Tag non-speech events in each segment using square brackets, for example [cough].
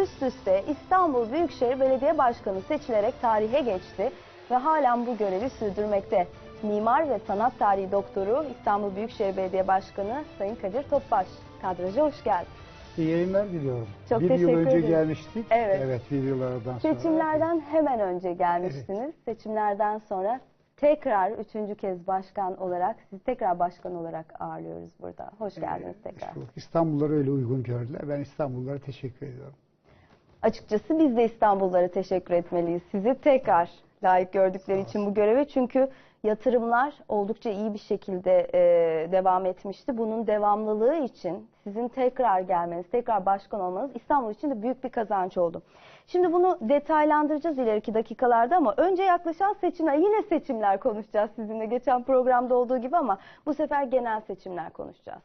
üst üste İstanbul Büyükşehir Belediye Başkanı seçilerek tarihe geçti ve halen bu görevi sürdürmekte. Mimar ve sanat tarihi doktoru İstanbul Büyükşehir Belediye Başkanı Sayın Kadir Topbaş. Kadraja hoş geldin. İyi yayınlar diliyorum. Çok bir teşekkür yıl önce ederim. gelmiştik. Evet. bir yıl aradan sonra. Seçimlerden hemen önce gelmiştiniz. Seçimlerden sonra tekrar üçüncü kez başkan olarak, sizi tekrar başkan olarak ağırlıyoruz burada. Hoş geldiniz tekrar. İstanbullular öyle uygun gördüler. Ben İstanbullulara teşekkür ediyorum. Açıkçası biz de İstanbullulara teşekkür etmeliyiz. Sizi tekrar layık gördükleri için bu göreve. Çünkü yatırımlar oldukça iyi bir şekilde e, devam etmişti. Bunun devamlılığı için sizin tekrar gelmeniz, tekrar başkan olmanız İstanbul için de büyük bir kazanç oldu. Şimdi bunu detaylandıracağız ileriki dakikalarda ama önce yaklaşan seçimler, yine seçimler konuşacağız sizinle geçen programda olduğu gibi ama bu sefer genel seçimler konuşacağız.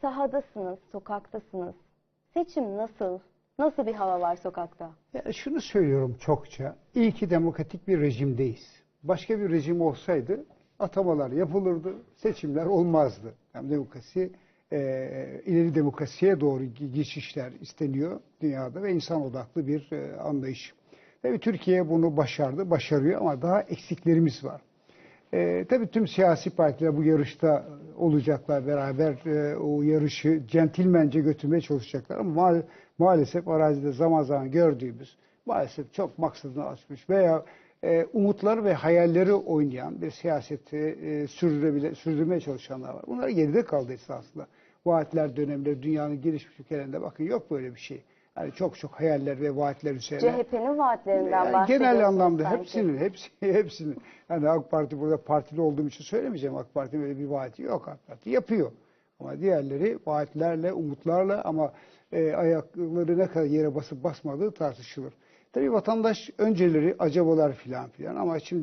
Sahadasınız, sokaktasınız. Seçim nasıl? Nasıl bir hava var sokakta? Ya şunu söylüyorum çokça. İyi ki demokratik bir rejimdeyiz. Başka bir rejim olsaydı atamalar yapılırdı, seçimler olmazdı. Yani demokrasi, e, ileri demokrasiye doğru geçişler isteniyor dünyada ve insan odaklı bir e, anlayış. Tabii Türkiye bunu başardı, başarıyor ama daha eksiklerimiz var. E, tabii tüm siyasi partiler bu yarışta olacaklar beraber e, o yarışı centilmence götürmeye çalışacaklar ama maalesef arazide zaman zaman gördüğümüz maalesef çok maksadını açmış veya e, umutları ve hayalleri oynayan bir siyaseti e, sürdürebile, sürdürmeye çalışanlar var. Bunlar geride kaldı esasında. Vaatler dönemleri dünyanın gelişmiş ülkelerinde bakın yok böyle bir şey. Yani çok çok hayaller ve vaatler üzerine. CHP'nin vaatlerinden Yani genel anlamda sanki. hepsinin, hepsi, [laughs] hepsinin. Yani AK Parti burada partili olduğum için söylemeyeceğim. AK Parti böyle bir vaati yok. AK Parti yapıyor. Ama diğerleri vaatlerle, umutlarla ama e, ayakları ne kadar yere basıp basmadığı tartışılır. Tabii vatandaş önceleri acabalar filan filan ama şimdi